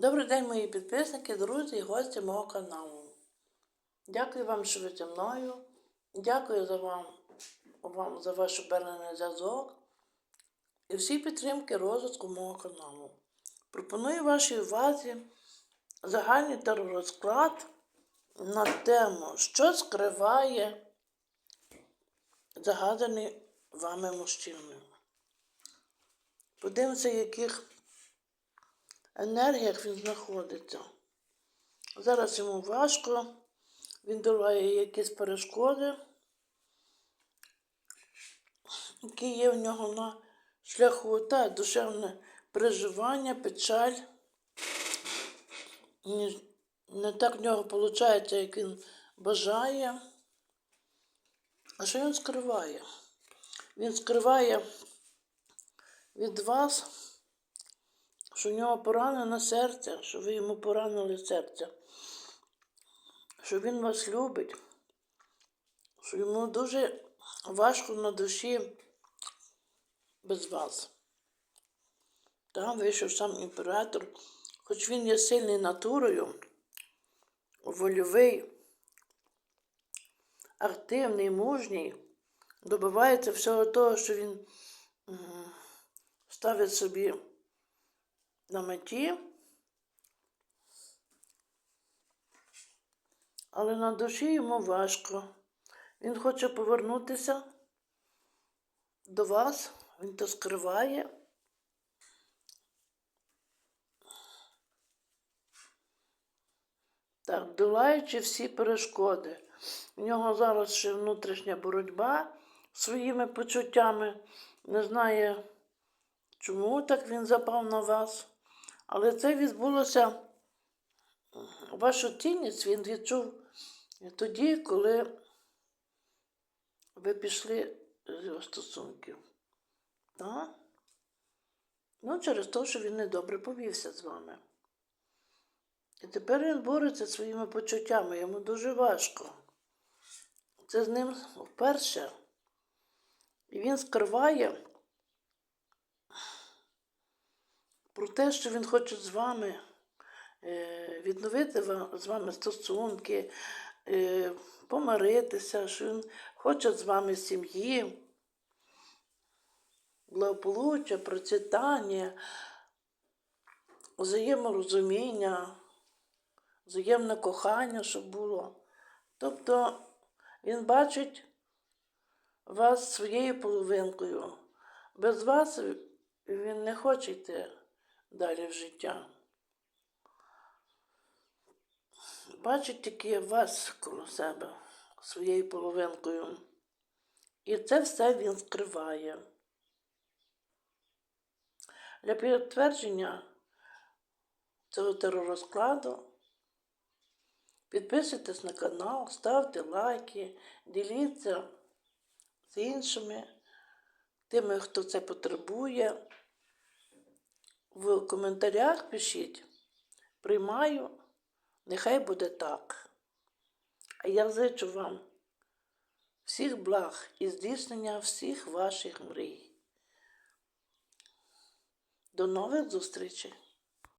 Добрий день, мої підписники, друзі і гості мого каналу. Дякую вам, що ви зі мною. Дякую за вам, вам за ваш обернений зв'язок і всі підтримки розвитку мого каналу. Пропоную вашій увазі загальний теророзклад на тему, що скриває загаданий вами мужчина. Подивимося, яких енергіях він знаходиться. Зараз йому важко, він долає якісь перешкоди, які є в нього на шляху, та душевне переживання, печаль. Не так в нього виходить, як він бажає. А що він скриває? Він скриває від вас що в нього поранене серце, що ви йому поранили серце, що він вас любить, що йому дуже важко на душі без вас. Там вийшов сам імператор, хоч він є сильний натурою, вольовий, активний, мужній, добивається всього того, що він ставить собі на меті, але на душі йому важко. Він хоче повернутися до вас, він то скриває. Так, долаючи всі перешкоди. У нього зараз ще внутрішня боротьба своїми почуттями. Не знає, чому так він запав на вас. Але це відбулося вашу цінність він відчув тоді, коли ви пішли з його стосунків. Так? Ну, через те, що він недобре повівся з вами. І тепер він бореться своїми почуттями, йому дуже важко. Це з ним вперше. І він скриває про те, що він хоче з вами е, відновити з вами стосунки, е, помиритися, що він хоче з вами сім'ї, благополуччя, процвітання, взаєморозуміння, взаємне кохання, щоб було. Тобто він бачить вас своєю половинкою. Без вас він не хоче йти далі в життя. Бачить тільки вас коло себе своєю половинкою. І це все він скриває. Для підтвердження цього теророзкладу підписуйтесь на канал, ставте лайки, діліться з іншими, тими, хто це потребує. В коментарях пишіть. Приймаю, нехай буде так. А я зичу вам всіх благ і здійснення всіх ваших мрій. До нових зустрічей!